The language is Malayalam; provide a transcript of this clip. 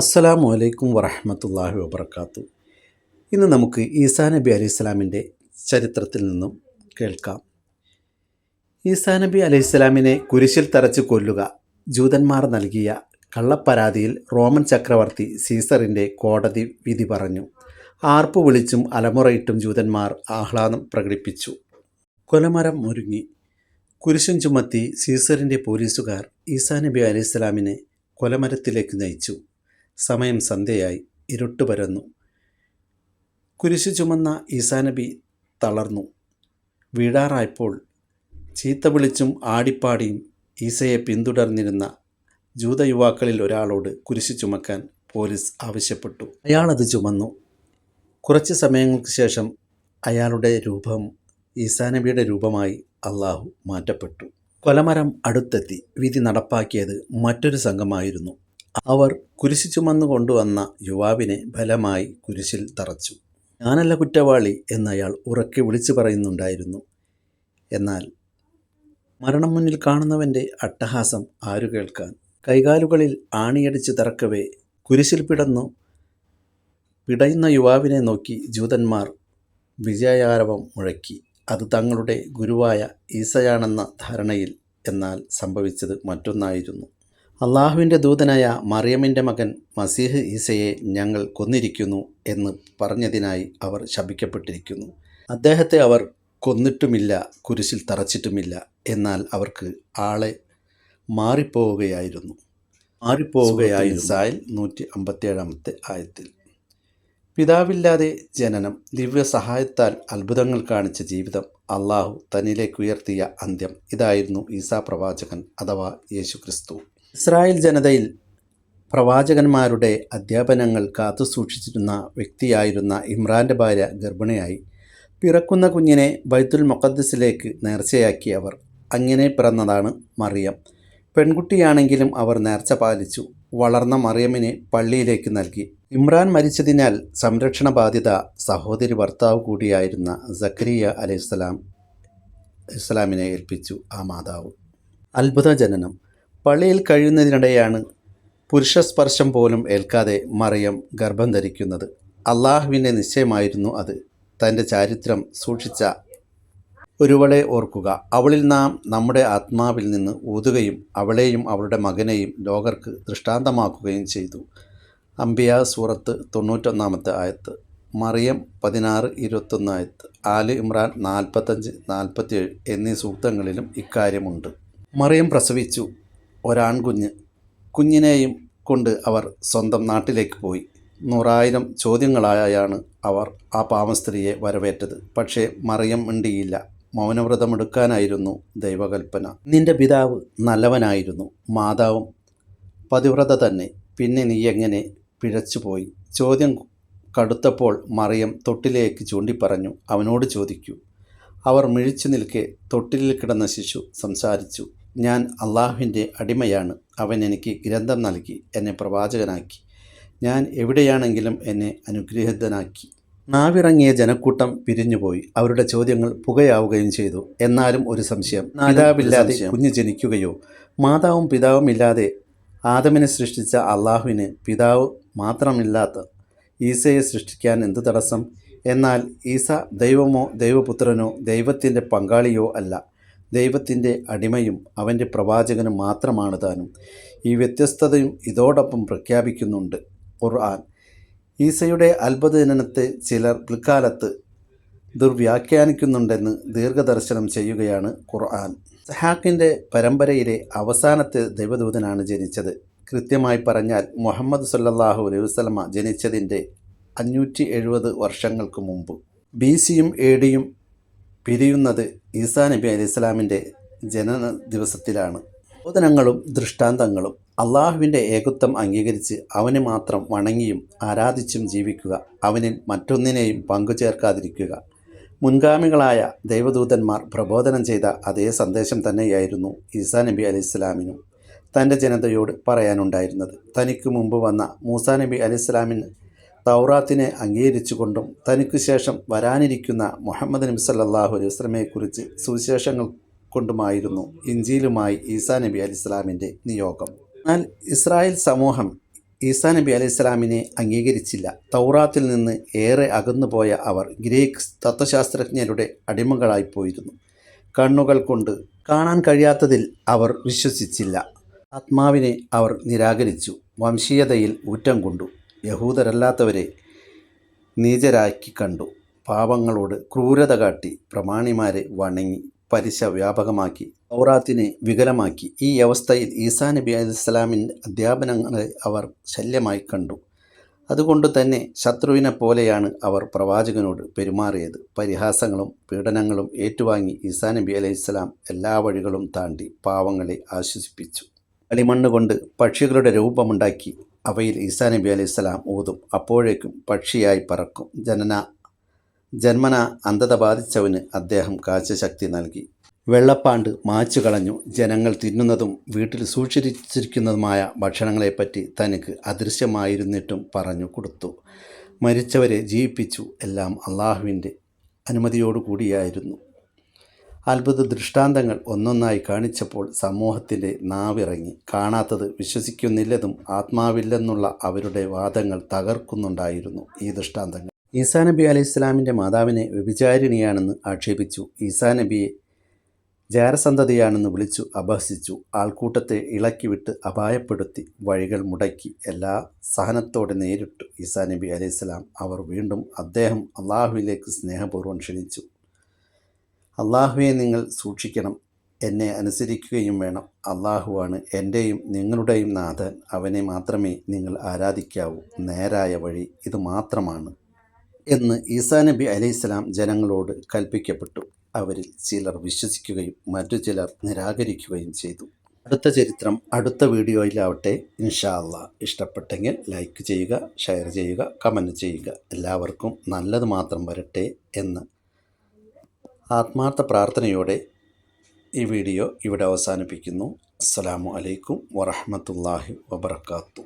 അസ്സലാമു അലൈക്കും വറഹമത്തല്ലാഹി വബർക്കാത്തു ഇന്ന് നമുക്ക് ഈസാ നബി അലൈഹി സ്വലാമിന്റെ ചരിത്രത്തിൽ നിന്നും കേൾക്കാം. ഈസാ നബി അലൈഹി സ്വലാമിനെ കുരിശിൽ തറച്ച് കൊല്ലുക ജൂതന്മാർ നൽകിയ കള്ളപ്പരാതിയിൽ റോമൻ ചക്രവർത്തി സീസറിന്റെ കോടതി വിധി പറഞ്ഞു. ആർപ്പ് വിളിച്ചും അലമുറയിട്ടും ജൂതന്മാർ ആഹ്ലാദം പ്രകടിപ്പിച്ചു. കൊലമരം ഒരുങ്ങി. കുരിശും ചുമത്തി സീസറിന്റെ പോലീസുകാർ ഈസാ നബി അലൈഹി സ്വലാമിനെ കൊലമരത്തിലേക്ക് നയിച്ചു. സമയം സന്ധ്യയായി. ഇരുട്ട് പരന്നു. കുരിശു ചുമന്ന ഈസാനബി തളർന്നു. വീഴാറായപ്പോൾ ചീത്ത വിളിച്ചും ആടിപ്പാടിയും ഈസയെ പിന്തുടർന്നിരുന്ന ജൂത യുവാക്കളിൽ ഒരാളോട് കുരിശു ചുമക്കാൻ പോലീസ് ആവശ്യപ്പെട്ടു. അയാളത് ചുമന്നു. കുറച്ച് സമയങ്ങൾക്ക് ശേഷം അയാളുടെ രൂപം ഈസാനബിയുടെ രൂപമായി അള്ളാഹു മാറ്റപ്പെട്ടു. കൊലമരം അടുത്തെത്തി. വിധി നടപ്പാക്കിയത് മറ്റൊരു സംഘമായിരുന്നു. അവർ കുരിശു ചുമന്നു കൊണ്ടുവന്ന യുവാവിനെ ബലമായി കുരിശിൽ തറച്ചു. ഞാനല്ല കുറ്റവാളി എന്നയാൾ ഉറക്കെ വിളിച്ചു പറയുന്നുണ്ടായിരുന്നു. എന്നാൽ മരണം മുന്നിൽ കാണുന്നവന്റെ അട്ടഹാസം ആരു കേൾക്കാൻ? കൈകാലുകളിൽ ആണിയടിച്ച് തറക്കവേ കുരിശിൽ പിടന്നു. പിടയുന്ന യുവാവിനെ നോക്കി ജൂതന്മാർ വിജയാരവം മുഴക്കി. അത് തങ്ങളുടെ ഗുരുവായ ഈസയാണെന്ന ധാരണയിൽ എന്നാൽ സംഭവിച്ചത് മറ്റൊന്നായിരുന്നു. അള്ളാഹുവിന്റെ ദൂതനായ മറിയമിന്റെ മകൻ മസീഹ് ഈസയെ ഞങ്ങൾ കൊന്നിരിക്കുന്നു എന്ന് പറഞ്ഞതിനായി അവർ ശപിക്കപ്പെട്ടിരിക്കുന്നു. അദ്ദേഹത്തെ അവർ കൊന്നിട്ടുമില്ല കുരിശിൽ തറച്ചിട്ടുമില്ല എന്നാൽ അവർക്ക് ആളെ മാറിപ്പോവുകയായിരുന്നു. മാറിപ്പോവുകയായിരുന്നു സായൽ നൂറ്റി അമ്പത്തിയേഴാമത്തെ ആയത്തിൽ. പിതാവില്ലാതെ ജനനം ദിവ്യ സഹായത്താൽ അത്ഭുതങ്ങൾ കാണിച്ച ജീവിതം അള്ളാഹു തന്നിലേക്ക് ഉയർത്തിയ അന്ത്യം ഇതായിരുന്നു ഈസാ പ്രവാചകൻ അഥവാ യേശു ക്രിസ്തു ഇസ്രായേൽ ജനതയിൽ പ്രവാചകന്മാരുടെ അധ്യാപനങ്ങൾ കാത്തുസൂക്ഷിച്ചിരുന്ന വ്യക്തിയായിരുന്ന ഇമ്രാന്റെ ഭാര്യ ഗർഭിണിയായി. പിറക്കുന്ന കുഞ്ഞിനെ ബൈത്തുൽ മുഖദ്സിലേക്ക് നേർച്ചയാക്കി അവർ. അങ്ങനെ പിറന്നതാണ് മറിയം. പെൺകുട്ടിയാണെങ്കിലും അവർ നേർച്ച പാലിച്ചു. വളർന്ന മറിയമ്മിനെ പള്ളിയിലേക്ക് നൽകി. ഇമ്രാൻ മരിച്ചതിനാൽ സംരക്ഷണ ബാധ്യത സഹോദരി ഭർത്താവ് കൂടിയായിരുന്ന സക്കരിയ അലൈഹിസ്സലാം ഇസ്ലാമിനെ ഏൽപ്പിച്ചു ആ മാതാവ്. അത്ഭുത ജനനം പള്ളിയിൽ കഴിയുന്നതിനിടെയാണ് പുരുഷസ്പർശം പോലും ഏൽക്കാതെ മറിയം ഗർഭം ധരിക്കുന്നത്. അള്ളാഹുവിന്റെ നിശ്ചയമായിരുന്നു അത്. തന്റെ ചാരിത്രം സൂക്ഷിച്ച ഒരുവളെ ഓർക്കുക. അവളിൽ നാം നമ്മുടെ ആത്മാവിൽ നിന്ന് ഊതുകയും അവളെയും അവളുടെ മകനെയും ലോകർക്ക് ദൃഷ്ടാന്തമാക്കുകയും ചെയ്തു. അംബിയ സൂറത്ത് തൊണ്ണൂറ്റൊന്നാമത്തെ ആയത്ത് മറിയം പതിനാറ് ഇരുപത്തൊന്ന് ആയത്ത് ആൽ ഇമ്രാൻ നാൽപ്പത്തഞ്ച് നാൽപ്പത്തിയേഴ് എന്നീ സൂക്തങ്ങളിലും ഇക്കാര്യമുണ്ട്. മറിയം പ്രസവിച്ചു. ഒരാൺകുഞ്ഞ്. കുഞ്ഞിനെയും കൊണ്ട് അവർ സ്വന്തം നാട്ടിലേക്ക് പോയി. നൂറായിരം ചോദ്യങ്ങളായാണ് അവർ ആ പാമസ്ത്രീയെ വരവേറ്റത്. പക്ഷേ മറിയം മിണ്ടിയില്ല. മൗനവ്രതമെടുക്കാനായിരുന്നു ദൈവകൽപ്പന. നിന്റെ പിതാവ് നല്ലവനായിരുന്നു. മാതാവും പതിവ്രത തന്നെ. പിന്നെ നീ എങ്ങനെ പിഴച്ചുപോയി? ചോദ്യം കടുത്തപ്പോൾ മറിയം തൊട്ടിലേക്ക് ചൂണ്ടിപ്പറഞ്ഞു. അവനോട് ചോദിക്കൂ. അവർ മിഴിച്ചു നിൽക്കെ തൊട്ടിലിൽ കിടന്ന ശിശു സംസാരിച്ചു. ഞാൻ അള്ളാഹുവിന്റെ അടിമയാണ്. അവൻ എനിക്ക് ഗ്രന്ഥം നൽകി എന്നെ പ്രവാചകനാക്കി. ഞാൻ എവിടെയാണെങ്കിലും എന്നെ അനുഗ്രഹിതനാക്കി. നാവിറങ്ങിയ ജനക്കൂട്ടം പിരിഞ്ഞുപോയി. അവരുടെ ചോദ്യങ്ങൾ പുകയാവുകയും ചെയ്തു. എന്നാലും ഒരു സംശയം പിതാവില്ലാതെ കുഞ്ഞു ജനിക്കുകയോ മാതാവും പിതാവും ഇല്ലാതെ ആദമിനെ സൃഷ്ടിച്ച അള്ളാഹുവിന് പിതാവ് മാത്രമില്ലാത്ത ഈസയെ സൃഷ്ടിക്കാൻ എന്ത് തടസ്സം? എന്നാൽ ഈസ ദൈവമോ ദൈവപുത്രനോ ദൈവത്തിന്റെ പങ്കാളിയോ അല്ല. ദൈവത്തിന്റെ അടിമയും അവന്റെ പ്രവാചകനും മാത്രമാണ് താനും. ഈ വ്യത്യസ്തതയും ഇതോടൊപ്പം പ്രഖ്യാപിക്കുന്നുണ്ട്. ഖുർആൻ. ഈസയുടെ അത്ഭുതജനനത്തെ ചിലർ പിൽക്കാലത്ത് ദുർവ്യാഖ്യാനിക്കുന്നുണ്ടെന്ന് ദീർഘദർശനം ചെയ്യുകയാണ് ഖുർആൻ. സഹാക്കിന്റെ പരമ്പരയിലെ അവസാനത്തെ ദൈവദൂതനാണ് ജനിച്ചത്. കൃത്യമായി പറഞ്ഞാൽ മുഹമ്മദ് സല്ലാഹു അലൈഹി ജനിച്ചതിന്റെ അഞ്ഞൂറ്റി എഴുപത് വർഷങ്ങൾക്ക് മുമ്പ്. ബി സിയും എ ഡിയും പിരിയുന്നത് ഈസാ നബി അലി ഇസ്ലാമിന്റെ ജനന ദിവസത്തിലാണ്. ബോധനങ്ങളും ദൃഷ്ടാന്തങ്ങളും അള്ളാഹുവിന്റെ ഏകത്വം അംഗീകരിച്ച് അവന് മാത്രം വണങ്ങിയും ആരാധിച്ചും ജീവിക്കുക അവനിൽ മറ്റൊന്നിനെയും പങ്കുചേർക്കാതിരിക്കുക. മുൻഗാമികളായ ദൈവദൂതന്മാർ പ്രബോധനം ചെയ്ത അതേ സന്ദേശം തന്നെയായിരുന്നു ഈസാ നബി അലി ഇസ്ലാമിനും തന്റെ ജനതയോട് പറയാനുണ്ടായിരുന്നത്. തനിക്ക് മുമ്പ് വന്ന മൂസാ നബി അലി സ്വലാമിന് തൗറാത്തിനെ അംഗീകരിച്ചുകൊണ്ടും തനിക്ക് ശേഷം വരാനിരിക്കുന്ന മുഹമ്മദ് നബി സല്ലാഹു അലൈഹി വസ്ലമയെക്കുറിച്ച് സുവിശേഷങ്ങൾ കൊണ്ടുമായിരുന്നു ഇഞ്ചിയിലുമായി ഈസാ നബി അലി ഇസ്ലാമിന്റെ നിയോഗം. എന്നാൽ ഇസ്രായേൽ സമൂഹം ഈസാ നബി അലൈഹി ഇസ്ലാമിനെ അംഗീകരിച്ചില്ല. തൗറാത്തിൽ നിന്ന് ഏറെ അകന്നുപോയ അവർ ഗ്രീക്ക് തത്വശാസ്ത്രജ്ഞരുടെ അടിമകളായിപ്പോയിരുന്നു കണ്ണുകൾ കൊണ്ട് കാണാൻ കഴിയാത്തതിൽ അവർ വിശ്വസിച്ചില്ല. ആത്മാവിനെ അവർ നിരാകരിച്ചു. വംശീയതയിൽ ഊറ്റം കൊണ്ടു. യഹൂദരല്ലാത്തവരെ നീചരാക്കി കണ്ടു. പാപങ്ങളോട് ക്രൂരത കാട്ടി പ്രമാണിമാരെ വണങ്ങി പലിശ വ്യാപകമാക്കി. ഔറാത്തിനെ വികലമാക്കി. ഈ അവസ്ഥയിൽ ഈസാ നബി അലിസ്ലാമിന്റെ അധ്യാപനങ്ങളെ അവർ ശല്യമായി കണ്ടു. അതുകൊണ്ട് തന്നെ ശത്രുവിനെ പോലെയാണ് അവർ പ്രവാചകനോട് പെരുമാറിയത്. പരിഹാസങ്ങളും പീഡനങ്ങളും ഏറ്റുവാങ്ങി ഈസാ നബി അലൈഹിസ്സലാം എല്ലാ വഴികളും താണ്ടി പാവങ്ങളെ ആശ്വസിപ്പിച്ചു. കളിമണ്ണ് കൊണ്ട് പക്ഷികളുടെ രൂപമുണ്ടാക്കി അവയിൽ ഈസാ നബി അലൈഹിസ്സലാം ഊതും. അപ്പോഴേക്കും പക്ഷിയായി പറക്കും. ജനന ജന്മന അന്ധത ബാധിച്ചവന് അദ്ദേഹം കാഴ്ചശക്തി നൽകി. വെള്ളപ്പാണ്ട് മാച്ചു കളഞ്ഞു. ജനങ്ങൾ തിന്നുന്നതും വീട്ടിൽ സൂക്ഷിച്ചിരിക്കുന്നതുമായ ഭക്ഷണങ്ങളെപ്പറ്റി തനിക്ക് അദൃശ്യമായിരുന്നിട്ടും പറഞ്ഞു കൊടുത്തു. മരിച്ചവരെ ജീവിപ്പിച്ചു. എല്ലാം അള്ളാഹുവിന്റെ അനുമതിയോടുകൂടിയായിരുന്നു. അത്ഭുത ദൃഷ്ടാന്തങ്ങൾ ഒന്നൊന്നായി കാണിച്ചപ്പോൾ സമൂഹത്തിന്റെ നാവിറങ്ങി. കാണാത്തത് വിശ്വസിക്കുന്നില്ലതും ആത്മാവില്ലെന്നുള്ള അവരുടെ വാദങ്ങൾ തകർക്കുന്നുണ്ടായിരുന്നു ഈ ദൃഷ്ടാന്തങ്ങൾ. ഈസാ നബി അലൈഹി ഇസ്ലാമിന്റെ മാതാവിനെ വ്യഭിചാരിണിയാണെന്ന് ആക്ഷേപിച്ചു. ഈസാ നബിയെ ജാരസന്തതിയാണെന്ന് വിളിച്ചു അപഹസിച്ചു. ആൾക്കൂട്ടത്തെ ഇളക്കിവിട്ട് അപായപ്പെടുത്തി വഴികൾ മുടക്കി എല്ലാ സഹനത്തോടെ നേരിട്ടു. ഈസാ നബി അലൈഹിസ്സലാം അവർ വീണ്ടും അദ്ദേഹം അള്ളാഹുവിലേക്ക് സ്നേഹപൂർവം ക്ഷണിച്ചു. അള്ളാഹുവെ നിങ്ങൾ സൂക്ഷിക്കണം. എന്നെ അനുസരിക്കുകയും വേണം. അള്ളാഹുവാണ് എന്റെയും നിങ്ങളുടെയും നാഥൻ. അവനെ മാത്രമേ നിങ്ങൾ ആരാധിക്കാവൂ. നേരായ വഴി ഇത് മാത്രമാണ് എന്ന് ഈസാ നബി അലൈഹിസ്സലാം ജനങ്ങളോട് കൽപ്പിക്കപ്പെട്ടു. അവരിൽ ചിലർ വിശ്വസിക്കുകയും മറ്റു ചിലർ നിരാകരിക്കുകയും ചെയ്തു. അടുത്ത ചരിത്രം അടുത്ത വീഡിയോയിലാവട്ടെ. ഇൻഷാ അള്ളാ ഇഷ്ടപ്പെട്ടെങ്കിൽ ലൈക്ക് ചെയ്യുക ഷെയർ ചെയ്യുക കമന്റ് ചെയ്യുക. എല്ലാവർക്കും നല്ലത് മാത്രം വരട്ടെ എന്ന് ആത്മാർത്ഥ പ്രാർത്ഥനയോടെ ഈ വീഡിയോ ഇവിടെ അവസാനിപ്പിക്കുന്നു. അസ്സലാമു അലൈക്കും വറഹമത്തല്ലാഹി വബർക്കാത്തു